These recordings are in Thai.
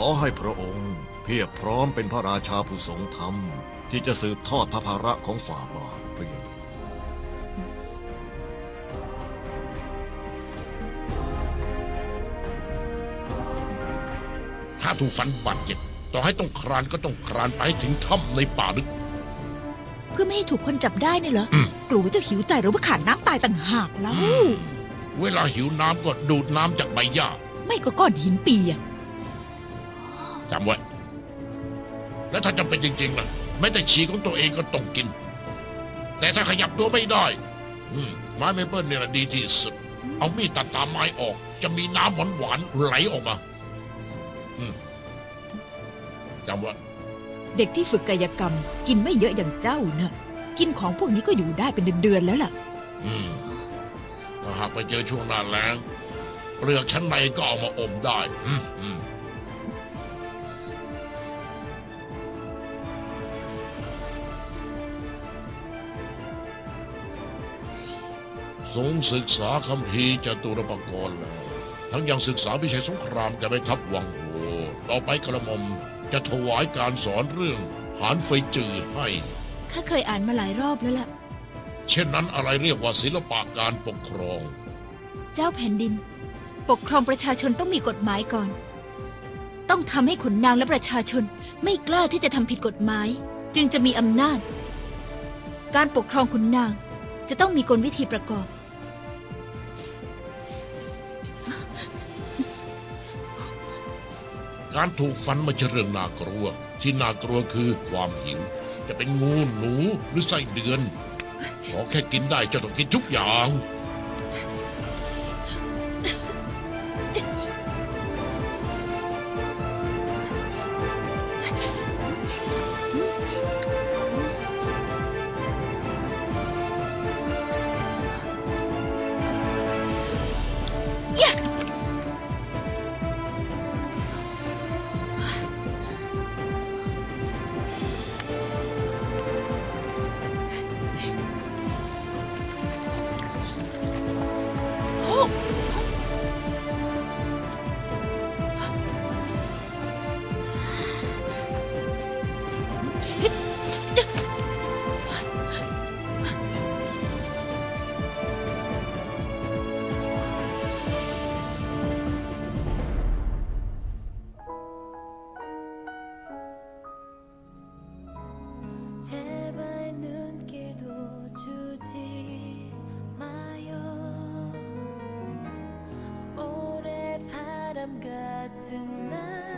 ขอให้พระองค์เพียบพร้อมเป็นพระราชาผู้ทรงธรรม ที่จะสืบทอดพระภาระของฝ่าบาทพระเยาค่ะถ้าถูกฟันบาดเจ็บต่อให้ต้องครานก็ต้องครานไปให้ถึงถ้ำในป่าลึก เพื่อไม่ให้ถูกคนจับได้เนี่ยเหรอ อืม กลัวว่าจะหิวใจหรือว่าขาดน้ำตายต่างหากแล้ว เวลาหิวน้ำก็ดูดน้ำจากใบหญ้า ไม่ก็ก้อนหินปีอะ จำไว้ และถ้าจำเป็นจริงๆล่ะแม้แต่ฉี่ของตัวเองก็ต้องกิน แต่ถ้าขยับตัวไม่ได้ อืมไม้เมเปิลเนี่ยนะดีที่สุด เอามีดตัดตามไม้ออก จะมีน้ำหวานหวานๆไหลออกมา อืมจำไว้เด็กที่ฝึกกายกรรม กินไม่เยอะอย่างเจ้านะกินของพวกนี้ก็อยู่ได้เป็นเดือนๆแล้วล่ะ อืมถ้าหากไปเจอช่วงหน้าแล้งเปลือกชั้นในก็เอามาอมได้ อืมอืม ทรงศึกษาคัมภีร์จตุรปกรณ์แล้วทั้งยังศึกษาวิชัยสงครามแก่แม่ทัพวังโหต่อไปกระหม่อมจะถวายการสอนเรื่องหานไฟจือให้ ข้าเคยอ่านมาหลายรอบแล้วล่ะ เช่นนั้นอะไรเรียกว่าศิลปะการปกครอง เจ้าแผ่นดิน ปกครองประชาชนต้องมีกฎหมายก่อน ต้องทำให้ขุนนางและประชาชนไม่กล้าที่จะทำผิดกฎหมาย จึงจะมีอำนาจ การปกครองขุนนางจะต้องมีกลวิธีประกอบ การถูกฟันไม่ใช่เรื่องน่ากลัว ที่น่ากลัวคือความหิว จะเป็นงูหนูหรือไส้เดือน ขอแค่กินได้เจ้าต้องกินทุกอย่าง I'm good tonight.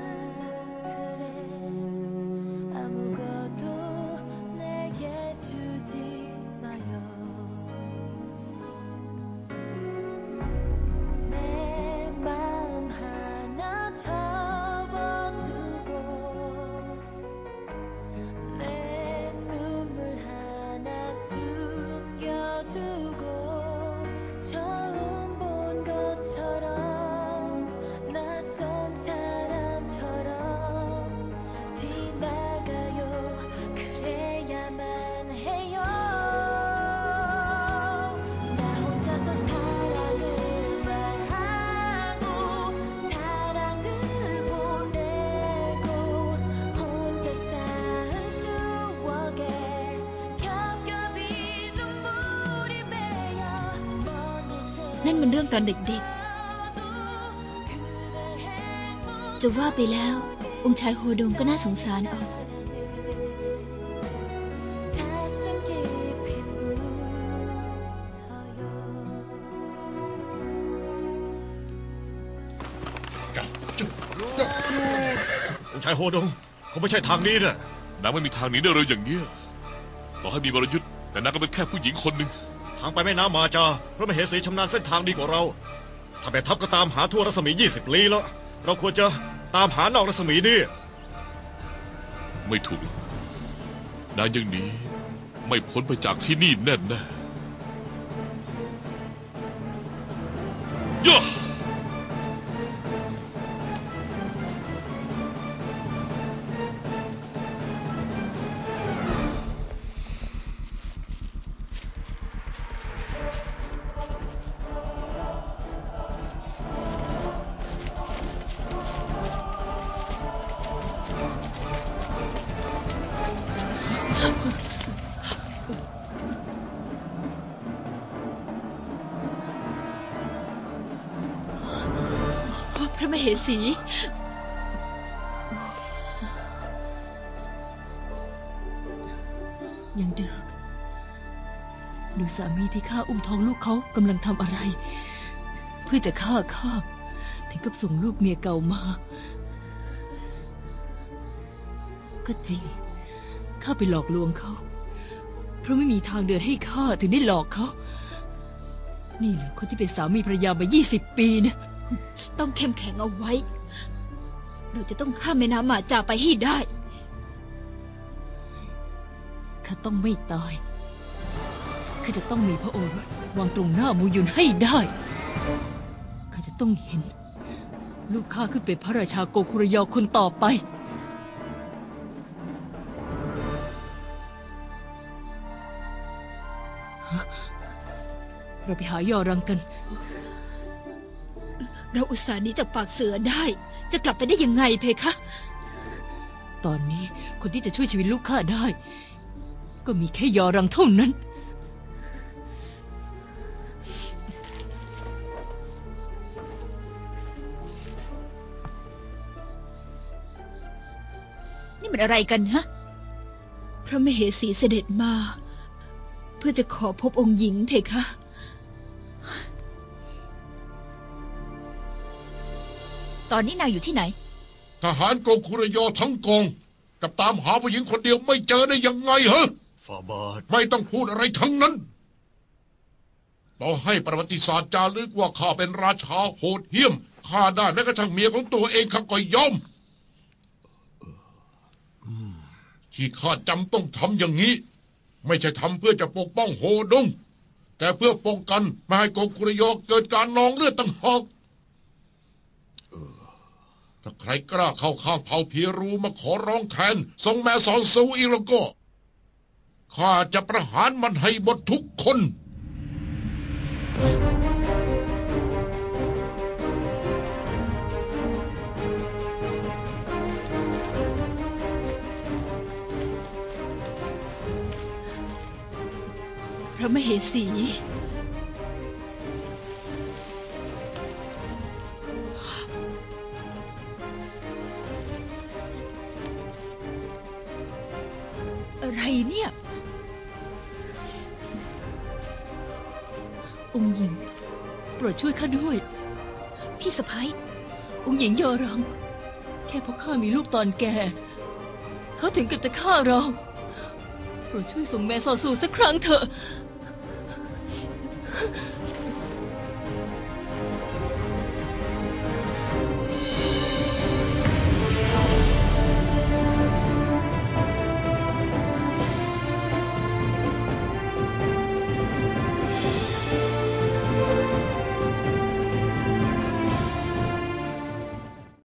นั่นมันเรื่องตอนเด็กๆ จะว่าไปแล้ว องค์ชายโฮดงก็น่าสงสารออก องค์ชายโฮดงเขาไม่ใช่ทางนี้นะนางไม่มีทางหนีได้เลยอย่างเนี้ยต่อให้มีบรยุทธ์แต่นางก็เป็นแค่ผู้หญิงคนหนึ่ง ทางไปแม่น้ำมาจาพระมเหสีชำนาญเส้นทางดีกว่าเรา ถ้าแม่ทัพก็ตามหาทั่วรัศมี 20 ลี้แล้ว เราควรจะตามหานอกรัศมีนี่ไม่ถูกนายยังหนีไม่พ้นไปจากที่นี่แน่แน่ย่า มเหสี ยังเด็กดูสามีที่ฆ่าอุ้มท้องลูกเขากำลังทำอะไร เพื่อจะฆ่าข้าถึงกับส่งลูกเมียเก่ามา ก็จริง ข้าไปหลอกลวงเขา เพราะไม่มีทางเดินให้ข้าถึงได้หลอกเขา นี่แหละคนที่เป็นสามีภรรยามา 20 ปีเนี่ย ต้องเข้มแข็งเอาไว้ เราจะต้องข้ามแม่น้ำมาจาไปให้ได้ ข้าต้องไม่ตาย ข้าจะต้องมีพระโอรสวางตรงหน้ามูยุนให้ได้ ข้าจะต้องเห็น ลูกข้าขึ้นเป็นพระราชาโกคุรยอคนต่อไปเราไปหายอรังกัน เราอุตส่าห์หนี้จากปากเสือได้ จะกลับไปได้ยังไงเพคะ ตอนนี้คนที่จะช่วยชีวิตลูกข้าได้ ก็มีแค่ยอรังเท่านั้น นี่มันอะไรกันฮะ พระมเหสีเสด็จมา เพื่อจะขอพบองค์หญิงเพคะ ตอนนี้นางอยู่ที่ไหน ทหารโกคุรยอทั้งกอง กับตามหาผู้หญิงคนเดียวไม่เจอได้ยังไงเหรอฝ่าบาทไม่ต้องพูดอะไรทั้งนั้นต่อให้ประวัติศาสตร์จารึกว่าข้าเป็นราชาโหดเหี้ยมฆ่าได้แม้กระทั่งเมียของตัวเองข้าก็ยอมที่ข้าจำต้องทำอย่างนี้ ไม่ใช่ทำเพื่อจะปกป้องโฮดง แต่เพื่อป้องกันไม่ให้โกคุรยอเกิดการนองเลือดต่างหาก ถ้าใครกล้าเข้าข้างเผ่าพีรูมาขอร้องแทนทรงแม่สอนซูอีกแล้วก็ข้าจะประหารมันให้หมดทุกคน พระมเหสี อะไรเนี่ย องค์หญิง โปรดช่วยข้าด้วย พี่สะพ้ยองค์หญิงยอรังแค่เพราะข้ามีลูกตอนแก่ เขาถึงกับจะฆ่าเรา โปรดช่วยส่งแม่ซอสูสักครั้งเถอะ